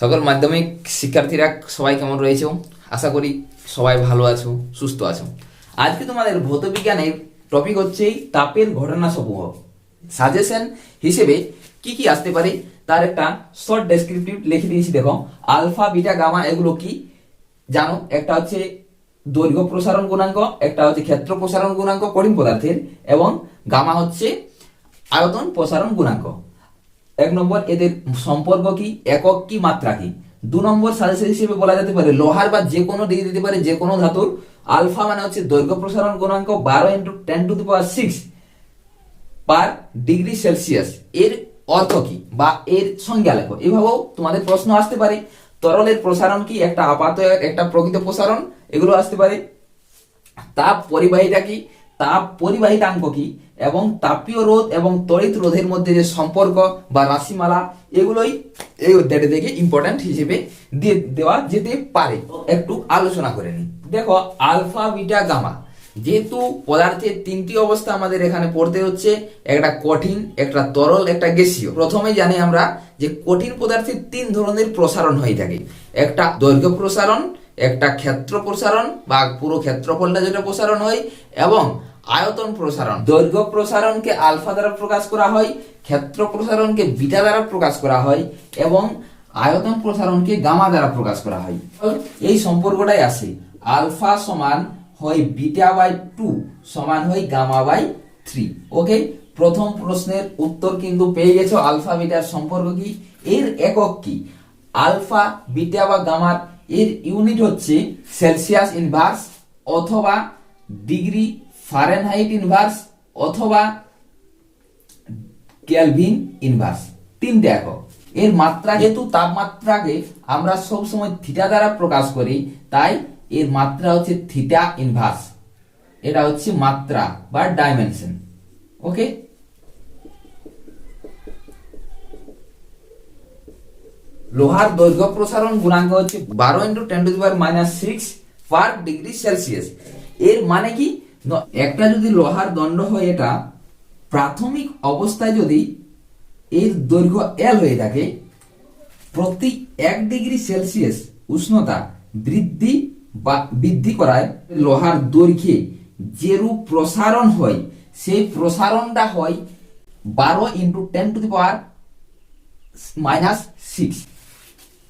সকল মাধ্যমিক শিক্ষার্থীরা সবাই কেমন রয়েছে আশা করি সবাই ভালো আছো, সুস্থ আছো। আজকে তোমাদের ভৌতবিজ্ঞানের টপিক হচ্ছে তাপের ঘটনা সমূহ সাজেশন হিসেবে কি কি আসতে পারে, তার একটা শর্ট ডেসক্রিপটিভ লিখে দিয়েছি, দেখো। আলফা, বিটা, গামা, এগুলো কি? জানো, একটা হচ্ছে দৈর্ঘ্য প্রসারণ গুণাঙ্ক, একটা হচ্ছে ক্ষেত্র প্রসারণ গুণাঙ্ক, কঠিন পদার্থের, এবং গামা হচ্ছে আয়তন প্রসারণ গুণাঙ্ক। এক নম্বর, এদের সম্পর্ক কি? একক কি? মাত্রা কি? দু নম্বর, সাজেশন হিসেবে বলা যেতে পারে, লোহার বা যে কোনো দিয়ে দিতে পারে, যে কোনো ধাতুর আলফা মানে হচ্ছে দৈর্ঘ্য প্রসারণ গুণাঙ্ক বারো into ten to the power six per degree Celsius এর অর্থ কি? বা এর সংজ্ঞা লেখো। এভাবেও তোমাদের প্রশ্ন আসতে পারে, তরলের প্রসারণ কি? একটা আপাত, একটা প্রকৃত প্রসারণ, এগুলো আসতে পারে। তাপ পরিবাহিতা কি? তাপ পরিবাহিতাঙ্ক কি? এবং তাপীয় রোধ এবং তড়িৎ রোধের মধ্যে যে সম্পর্ক বা রাশিমালা, এগুলোই এই অধ্যায়টা থেকে ইম্পর্ট্যান্ট হিসেবে দিয়ে দেওয়া যেতে পারে। একটু আলোচনা করে নিই। দেখো, আলফা, বিটা, গামা। যেহেতু পদার্থের তিনটি অবস্থা আমাদের এখানে পড়তে হচ্ছে, একটা কঠিন, একটা তরল, একটা গ্যাসীয়। প্রথমে জানি আমরা যে কঠিন পদার্থের তিন ধরনের প্রসারণ হয়ে থাকে। একটা দৈর্ঘ্য প্রসারণ, একটা ক্ষেত্র প্রসারণ বা পুরো ক্ষেত্রফলটা যেটা প্রসারণ হয়, এবং আয়তন প্রসারণ। দৈর্ঘ্য প্রসারণকে আলফা দ্বারা প্রকাশ করা হয়, ক্ষেত্র প্রসারণকে বিটা দ্বারা প্রকাশ করা হয় এবং আয়তন প্রসারণকে গামা দ্বারা প্রকাশ করা হয়। এই সম্পর্কটাই আছে। আলফা সমান হয় বিটা বাই টু সমান হয় গামা বাই থ্রি। ওকে? প্রথম প্রশ্নের উত্তর কিন্তু পেয়ে গেছো। আলফা বিটার সম্পর্ক কি? এর একক কি? আলফা, বিটা বা গামার এর ইউনিট হচ্ছে সেলসিয়াস ইনভার্স অথবা ডিগ্রি ফারেনহাইট ইনভার্স অথবা কেলভিন ইনভার্স তিনটে একক। এর মাত্রা যেহেতু তাপমাত্রাকে আমরা সব সময় থিটা দ্বারা প্রকাশ করি, তাই এর মাত্রা হচ্ছে থিটা ইনভার্স এটা হচ্ছে মাত্রা বা ডাইমেনশন ওকে? লোহার দৈর্ঘ্য প্রসারণ গুণাঙ্ক হচ্ছে বারো into ten to power minus six per degree Celsius. এর মানে কি? একটা যদি লোহার দণ্ড হয় এটা, প্রাথমিক অবস্থায় যদি এর দৈর্ঘ্য এল হয়ে থাকে, প্রতি এক ডিগ্রি সেলসিয়াস উষ্ণতা বৃদ্ধি বা বৃদ্ধি করায় লোহার দৈর্ঘ্যে যেরূপ প্রসারণ হয়, সেই প্রসারণটা হয় বারো into ten to the power minus six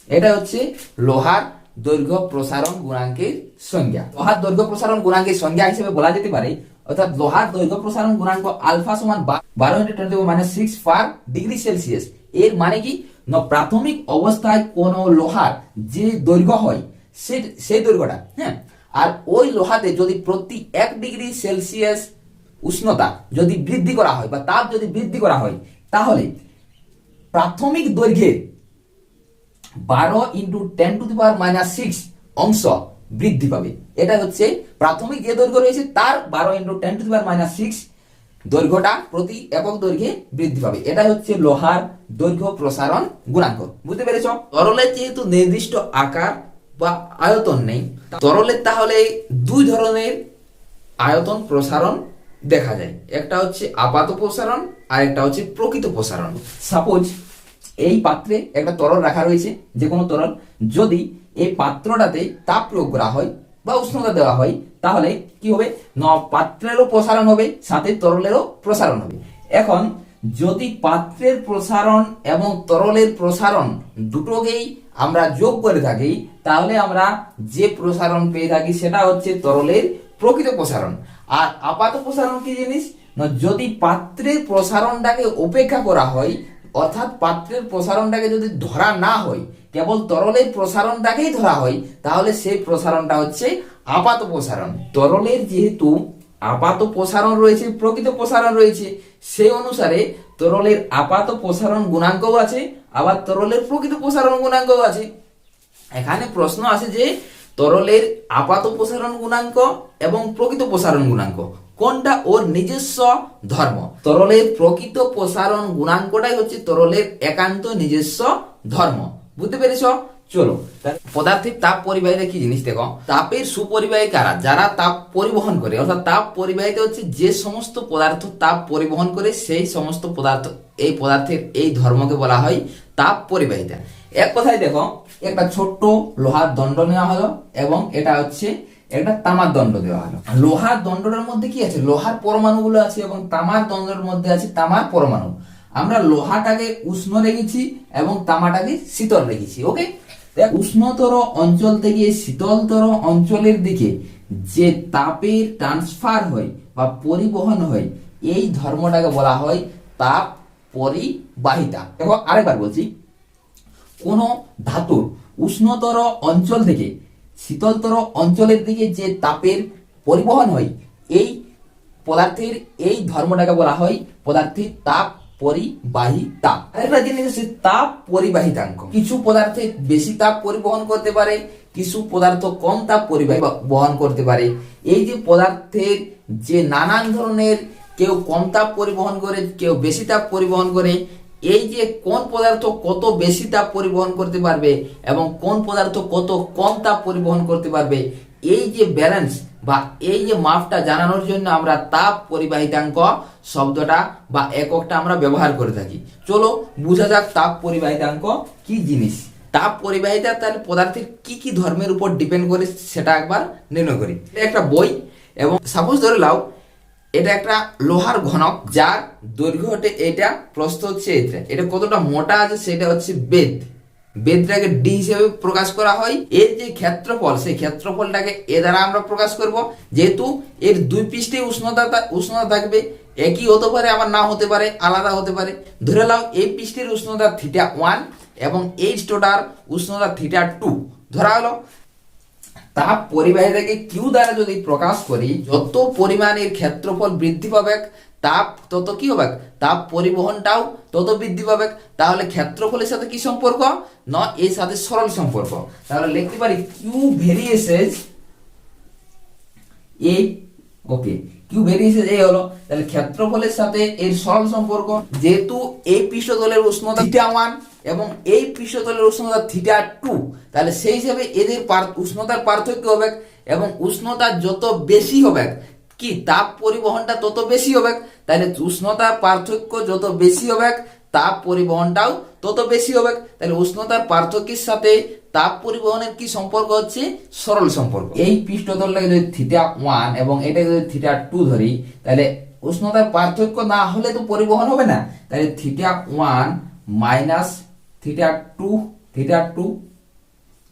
এটা হচ্ছে লোহার দৈর্ঘ্য প্রসারণ গুণাঙ্কের সংজ্ঞা। লোহার দৈর্ঘ্য প্রসারণ গুণাঙ্কের সংজ্ঞা হিসেবে বলা যেতে পারে, অর্থাৎ লোহার দৈর্ঘ্য প্রসারণ গুণাঙ্ক আলফা সমান বারো minus six per degree Celsius এর মানে কি? প্রাথমিক অবস্থায় কোন লোহার যে দৈর্ঘ্য হয়, সে সেই দৈর্ঘ্যটা হ্যাঁ? আর ওই লোহাতে যদি প্রতি এক ডিগ্রি সেলসিয়াস উষ্ণতা যদি বৃদ্ধি করা হয় বা তাপ যদি বৃদ্ধি করা হয়, তাহলে প্রাথমিক দৈর্ঘ্যের বারো into ten to the power minus six অংশ বৃদ্ধি পাবে। এটা হচ্ছে প্রাথমিক যে দৈর্ঘ্য রয়েছে, তার বারো into ten to the power minus six দৈর্ঘ্যটা প্রতি একক দৈর্ঘ্যে বৃদ্ধি পাবে। এটা হচ্ছে লোহার দৈর্ঘ্য প্রসারণ গুণাঙ্ক। বুঝতে পেরেছ? তরলের যেহেতু নির্দিষ্ট আকার বা আয়তন নেই তরলের তাহলে দুই ধরনের আয়তন প্রসারণ দেখা যায়। একটা হচ্ছে আপাত প্রসারণ আর একটা হচ্ছে প্রকৃত প্রসারণ। সাপোজ এই পাত্রে একটা তরল রাখা রয়েছে, যে কোনো তরল। যদি এই পাত্রটাতে তাপ প্রয়োগ করা হয় বা উষ্ণতা দেওয়া হয়, তাহলে কি হবে? না, পাত্রেরও প্রসারণ হবে, সাথে তরলেরও প্রসারণ হবে। এখন, যদি পাত্রের প্রসারণ এবং তরলের প্রসারণ দুটোকেই আমরা যোগ করে থাকি, তাহলে আমরা যে প্রসারণ পেয়ে থাকি, সেটা হচ্ছে তরলের প্রকৃত প্রসারণ। আর আপাত প্রসারণ কি জিনিস? যদি পাত্রের প্রসারণটাকে উপেক্ষা করা হয় অর্থাৎ পাত্রের প্রসারণটাকে যদি ধরা না হয়, কেবল তরলের প্রসারণটাকেই ধরা হয়, তাহলে সেই প্রসারণটা হচ্ছে আপাত প্রসারণ। তরলের যেহেতু আপাত প্রসারণ রয়েছে, প্রকৃত প্রসারণ রয়েছে, সেই অনুসারে তরলের আপাত প্রসারণ গুণাঙ্কও আছে, আবার তরলের প্রকৃত প্রসারণ গুণাঙ্কও আছে। এখানে প্রশ্ন আছে যে তরলের আপাত প্রসারণ গুণাঙ্ক এবং প্রকৃত প্রসারণ গুণাঙ্ক। কোনটা ওর নিজস্ব ধর্ম? তরলের প্রকৃত প্রসারণ গুণাঙ্কটাই হচ্ছে তরলের একান্ত নিজস্ব ধর্ম। বুঝতে পেরেছ? চলো পদার্থের তাপ পরিবাহিতা কি জিনিস দেখো? তাপের সুপরিবাহী কারা? যারা তাপ পরিবহন করে, অর্থাৎ তাপ পরিবাহিতা হচ্ছে যে সমস্ত পদার্থ তাপ পরিবহন করে, সেই সমস্ত পদার্থ, এই পদার্থের এই ধর্মকে বলা হয় তাপ পরিবাহিতা। এক কথায় দেখো, একটা ছোট্ট লোহার দণ্ড নেওয়া হলো এবং এটা হচ্ছে একটা তামার দণ্ড দেওয়া হলো। লোহার দণ্ডটার মধ্যে কি আছে? লোহার পরমাণুগুলো আছে এবং তামার দণ্ডের মধ্যে আছে তামার পরমাণু। আমরা লোহাটাকে উষ্ণ রেখেছি এবং তামাটাকে শীতল রেখেছি, ওকে? উষ্ণতর অঞ্চল থেকে শীতলতর অঞ্চলের দিকে যে তাপের ট্রান্সফার হয় বা পরিবহন হয়, এই ধর্মটাকে বলা হয় তাপ পরিবাহিতা। দেখো, আরেকবার বলছি, কোন ধাতুর উষ্ণতর অঞ্চল থেকে শীতলতর অঞ্চলের দিকে যে তাপের পরিবহন হয়, এই পদার্থের, এই ধর্মটাকে বলা হয় পদার্থের তাপ পরিবাহিতা আরেকটা জিনিস হচ্ছে তাপ পরিবাহিতাঙ্ক। কিছু পদার্থে বেশি তাপ পরিবহন করতে পারে, কিছু পদার্থ কম তাপ পরিবাহী বহন করতে পারে। এই যে পদার্থের যে নানান ধরনের কেউ কম তাপ পরিবহন করে, কেউ বেশি তাপ পরিবহন করে এই যে কোন পদার্থ কত বেশি তাপ পরিবহন করতে পারবে এবং কোন পদার্থ কত কম তাপ পরিবহন করতে পারবে, এই যে ব্যালেন্স বা এই যে মাপটা জানানোর জন্য আমরা তাপ পরিবাহিতাঙ্ক শব্দটা বা এককটা আমরা ব্যবহার করে থাকি। চলো বোঝা যাক তাপ পরিবাহিতাঙ্ক কি জিনিস। তাপ পরিবাহিতা তাহলে পদার্থের কি কি ধর্মের উপর ডিপেন্ড করে সেটা একবার নির্ণয় করি। একটা বই এবং সাপোজ ধরে লাও এটা একটা লোহার ঘনক, যার দৈর্ঘ্য হচ্ছে এটা, প্রস্থ হচ্ছে এটা এটা কতটা মোটা আছে সেটা হচ্ছে বেদ। বেদটাকে ডি হিসেবে প্রকাশ করা হয়। এর যে ক্ষেত্রফল, সেই ক্ষেত্রফলটাকে এ দ্বারা আমরা প্রকাশ করব। যেহেতু এর দুই পৃষ্ঠে উষ্ণতা উষ্ণতা থাকবে, একই হতে পারে, আবার না হতে পারে, আলাদা হতে পারে। ধরে নাও, এই পৃষ্ঠের উষ্ণতা থিটা ওয়ান এবং এই স্টোটার উষ্ণতা থিটা টু ধরা হলো তাপ পরিবাহিতাকে কিউ দ্বারা যদি প্রকাশ করি, যত পরিমাণের ক্ষেত্রফল বৃদ্ধি পাবে তাপ তত কি হবে? তাপ পরিবহনটাও তত বৃদ্ধি পাবে। তাহলে ক্ষেত্রফলের সাথে কি সম্পর্ক? না, এর সাথে সরল সম্পর্ক। তাহলে লিখতে পারি কিউ ভেরিয়েসেস এ, ওকে কিউ ভেরিয়েসেস এ হলো, তাহলে ক্ষেত্রফলের সাথে এর সরল সম্পর্ক। যেহেতু এই পৃষ্ঠতলের উষ্ণতা থিটা ওয়ান এবং এই পৃষ্ঠতলের উষ্ণতা থিটা টু তাহলে সেই হিসাবে এদের উষ্ণতার পার্থক্য হবে এবং উষ্ণতা যত বেশি হবে, কি তাপ পরিবহনটা তত বেশি হবে, তাহলে উষ্ণতা পার্থক্য যত বেশি হবে তাপ পরিবহনটাও তত বেশি হবে। তাহলে উষ্ণতার পার্থক্যের সাথে তাপ পরিবহনের কি সম্পর্ক হচ্ছে? সরল সম্পর্ক। এই পৃষ্ঠতলটাকে যদি থিটা ওয়ান এবং এটাকে যদি থিটা টু ধরি, তাহলে উষ্ণতার পার্থক্য না হলে তো পরিবহন হবে না। তাহলে theta one minus theta two theta two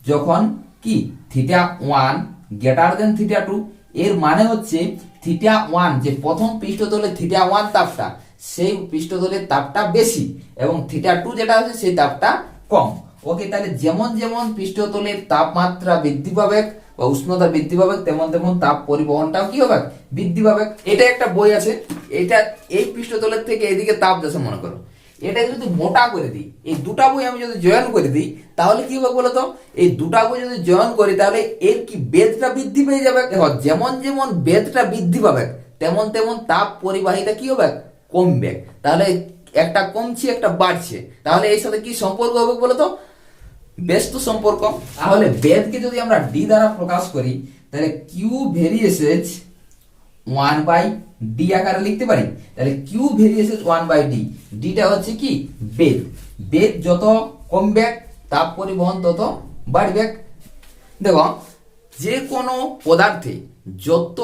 যখন কি? Theta one greater than theta two এর মানে হচ্ছে থিটা ওয়ান যে প্রথম পৃষ্ঠতলে থিটা ওয়ান তাপটা সেই পৃষ্ঠতলের তাপটা বেশি এবং থিটা টু যেটা আছে সেই তাপটা কম। ওকে তাহলে যেমন যেমন পৃষ্ঠতলের তাপমাত্রা বৃদ্ধি পাবে বা উষ্ণতা বৃদ্ধি পাবে, তেমন তেমন তাপ পরিবহনটাও কি হবে? বৃদ্ধি পাবে। এটা একটা বই আছে, এটা এই পৃষ্ঠতলের থেকে এদিকে তাপ যাচ্ছে, মনে করো। এটা যদি মোটা করে দিই, এই দুটা বই আমি যদি জয়েন করে দিই, তাহলে কি হবে বলতো? এই দুটা বই যদি জয়েন করি, তাহলে এর কি বেদটা বৃদ্ধি পেয়ে যাবে? দেখো, যেমন যেমন বেদটা বৃদ্ধি পাবে, তেমন তেমন তাপ পরিবাহিতা কি হবে? কমবে। তাহলে একটা কমছে, একটা বাড়ছে। তাহলে এর সাথে কি সম্পর্ক হবে বলো বলতো? ব্যস্ত সম্পর্ক। তাহলে বেদকে যদি আমরা ডি দ্বারা প্রকাশ করি, তাহলে Q varies as one by D আকারে লিখতে পারি। তাহলে Q varies as one by D ডিটা হচ্ছে কি? বেদ। বেদ যত কমবে, তাপ পরিবহন তত বাড়বে। দেখো, যে কোনো পদার্থে যত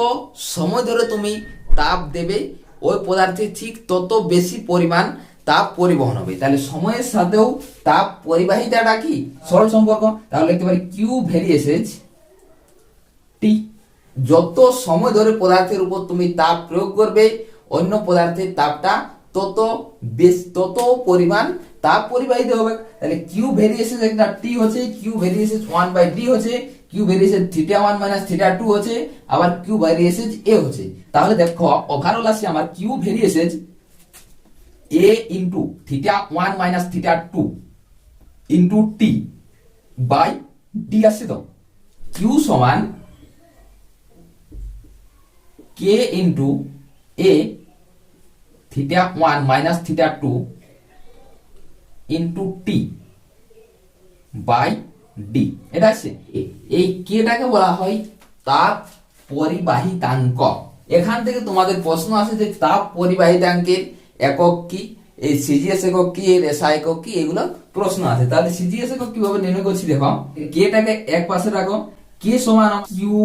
সময় ধরে তুমি তাপ দেবে ওই পদার্থে ঠিক তত বেশি পরিমাণ তাপ পরিবহন হবে। তাহলে সময়ের সাথেও তাপ পরিবাহিতাটা কি? সরল সম্পর্ক। তাহলে লিখতে পারি কিউ ভেরিয়েসেস টি যত সময় ধরে পদার্থের উপর তুমি তাপ প্রয়োগ করবে, অন্য পদার্থের তাপটা তত বেশ, তত পরিমাণ তাপ পরিবাহিত হবে। তাহলে কিউ ভেরিয়েশন একটা টি হচ্ছে Q variation one by D হচ্ছে। Q variation theta one minus theta two হচ্ছে, আবার কিউ ভেরিয়েশন এ হচ্ছে। তাহলে দেখো ওভারঅল আসছে আমার Q variation A into theta one minus theta two into T by D আসছে তো। কিউ সমান K into A theta one minus theta two into T by D এটা আছে এই কেটাকে বলা হয় তাপ পরিবাহিতাঙ্ক এখান থেকে তোমাদের প্রশ্ন আসে যে তাপ পরিবাহিতাঙ্কের একক কি? এই সিজিএস একক কি? এর এসআই একক কি? এগুলো প্রশ্ন আছে তাহলে সিজিএস একক কীভাবে নির্ণয় করছি দেখো? কেটাকে এক পাশে রাখো। কে সমান কিউ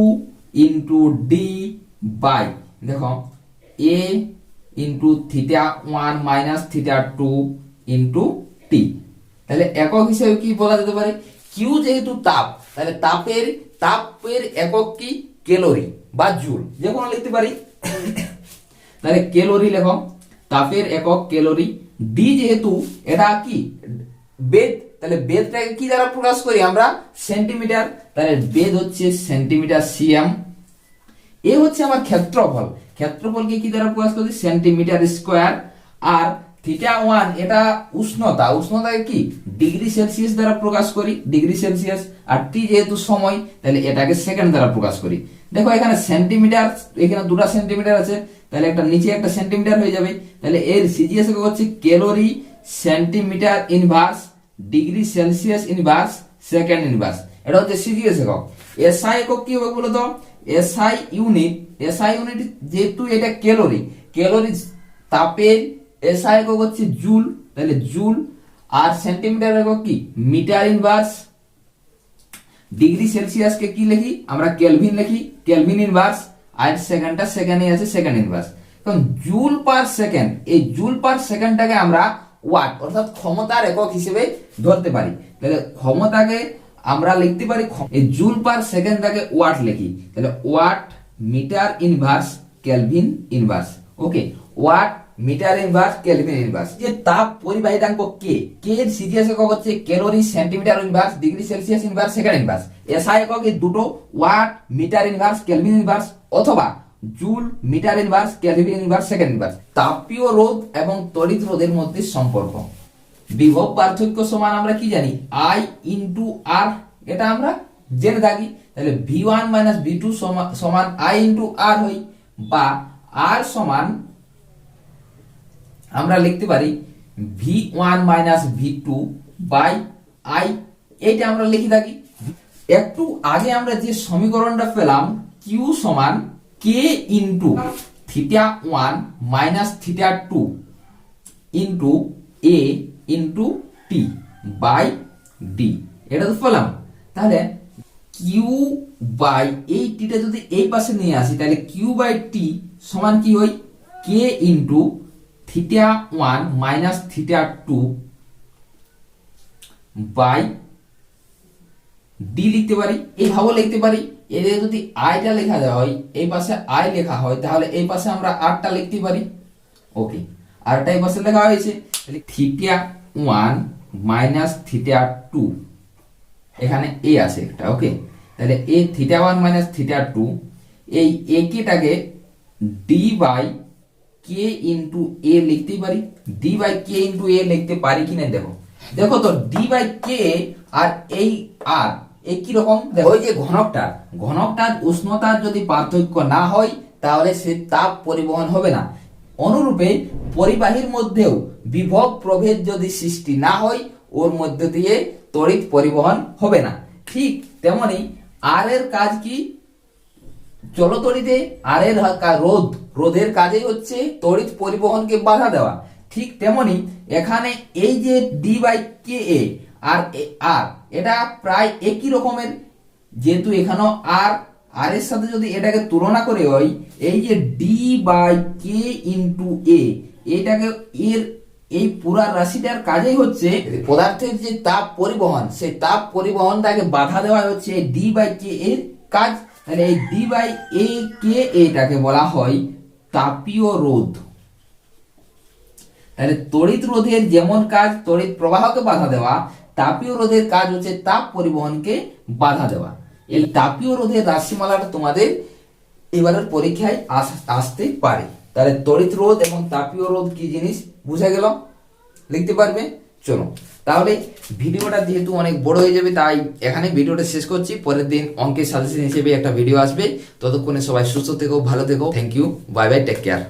ইন্টু ডি বাই দেখো A into theta one minus theta two into T তাহলে একক হিসেবে কি বলা যেতে পারে? কিউ যেহেতু তাপ, তাহলে তাপের তাপের একক কি? ক্যালোরি বা জুল। যে কোনো লিখতে পারি? তাহলে ক্যালোরি লেখো। তাপের একক ক্যালোরি। ডি যেহেতু, এটা কি? বেদ। তাহলে বেদটাকে কি দ্বারা প্রকাশ করি আমরা? সেন্টিমিটার। তাহলে বেদ হচ্ছে সেন্টিমিটার সিএম এ হচ্ছে আমার ক্ষেত্রফল। ক্ষেত্রফলকে কি দ্বারা প্রকাশ করি? Centimetre square. আর থিটা ওয়ান এটা উষ্ণতা উষ্ণতাকে কি? ডিগ্রি সেলসিয়াস দ্বারা প্রকাশ করি ডিগ্রি সেলসিয়াস আর টি যেহেতু সময়, তাহলে এটাকে সেকেন্ড দ্বারা প্রকাশ করি। দেখো এখানে সেন্টিমিটার এখানে দুটা সেন্টিমিটার আছে, তাহলে একটা নিচে একটা সেন্টিমিটার হয়ে যাবে। তাহলে এর সিজিএস হচ্ছে calorie centimetre inverse degree Celsius inverse second inverse এটা হচ্ছে সিজিএস একক। এসআই একক কি হবে বলো তো এসআই ইউনিট এসআই ইউনিট যেহেতু এটা ক্যালোরি ক্যালোরি তাপের এসআই একক হচ্ছে জুল, তাহলে জুল, আর সেন্টিমিটার একক কি? মিটার ইনভার্স ডিগ্রি সেলসিয়াসকে কি লিখি? আমরা কেলভিন লিখি কেলভিন ইনভার্স আর সেকেন্ডটা সেকেন্ডে আছে সেকেন্ড ইনভার্স কারণ জুল পার সেকেন্ড এই জুল পার সেকেন্ডটাকে আমরা ওয়াট অর্থাৎ ক্ষমতার একক হিসেবে ধরতে পারি। তাহলে ক্ষমতাকে আমরা লিখতে পারি এই জুল পার সেকেন্ডটাকে ওয়াট লিখি। তাহলে watt metre inverse kelvin inverse okay watt metre inverse kelvin inverse যে তাপ পরিবাহিতাঙ্ক কে? কে এর সিজিএস একক হচ্ছে calorie centimetre inverse degree Celsius inverse second inverse SI একক এই দুটো watt metre inverse kelvin inverse অথবা joule metre inverse kelvin inverse second inverse তাপীয় রোধ এবং তড়িৎ রোধের মধ্যে সম্পর্ক। বিভব পার্থক্য সমান আমরা কি জানি? আই ইন্টু আর এটা আমরা জেনে থাকি। তাহলে V one minus V two সমান আই ইন্টু আর হই বা আর সমান আমরা লিখতে পারি V one minus V two by I এইটা আমরা লিখে থাকি। একটু আগে আমরা যে সমীকরণটা পেলাম কিউ সমান K into theta one minus theta two into A into T by D এটা তো পেলাম। তাহলে কিউ বাই এই টিটা যদি এই পাশে নিয়ে আসি, তাহলে কিউ বাই টি সমান কি হয়? K into theta one minus theta two by D লিখতে পারি এইভাবে লিখতে পারি। এদের যদি আইটা লেখা যায় হয় এই পাশে আই লেখা হয়, তাহলে এই পাশে আমরা আরটা লিখতে পারি। ওকে আরটা এই পাশে লেখা হয়েছে। Theta one minus theta two এখানে এ আছে একটা ওকে তাহলে A theta one minus theta two এই A কেটাকে D by K into A লিখতেই পারি D by K into A লিখতে পারি কিনা দেখো। দেখো তো ডি বাই কে আর এই আর একই রকম? ওই যে ঘনকটা ঘনকটার উষ্ণতার যদি পার্থক্য না হয় তাহলে সে তাপ পরিবহন হবে না। অনুরূপে পরিবাহীর মধ্যেও বিভব প্রভেদ যদি সৃষ্টি না হয় ওর মধ্য দিয়ে তড়িৎ পরিবহন হবে না। ঠিক তেমনি আর এর কাজ কি? জলতড়িতে আর এর রোধ রোধের কাজেই হচ্ছে তড়িৎ পরিবহনকে বাধা দেওয়া। ঠিক তেমনি এখানে এই যে ডি বাই কে এ আর আর এটা প্রায় একই রকমের। যেহেতু এখানেও আর আর এর সাথে যদি এটাকে তুলনা করে হয়, এই যে D by K into A এটাকে এর এই পুরা রাশিটার কাজেই হচ্ছে পদার্থের যে তাপ পরিবহন, সেই তাপ পরিবহনটাকে বাধা দেওয়া হচ্ছে ডি বাই কে এর কাজ। তাহলে এই ডি বাই এ কে এটাকে বলা হয় তাপীয় রোধ। তাহলে তড়িৎ রোধের যেমন কাজ, তড়িৎ প্রবাহকে বাধা দেওয়া, তাপীয় রোধের কাজ হচ্ছে তাপ পরিবহনকে বাধা দেওয়া। এই তাপীয় রোধের রাশিমালাটা তোমাদের এবারের পরীক্ষায় আস- আসতে পারে। তাহলে তড়িৎ রোধ এবং তাপীয় রোধ কি জিনিস? বুঝা গেল? লিখতে পারবে? চলো। তাহলে ভিডিওটা যেহেতু অনেক বড় হয়ে যাবে, তাই এখানে ভিডিওটা শেষ করছি। পরের দিন অঙ্কের সাজেশন হিসেবে একটা ভিডিও আসবে। ততক্ষণে সবাই সুস্থ থেকো, ভালো থেকো। Thank you bye bye take care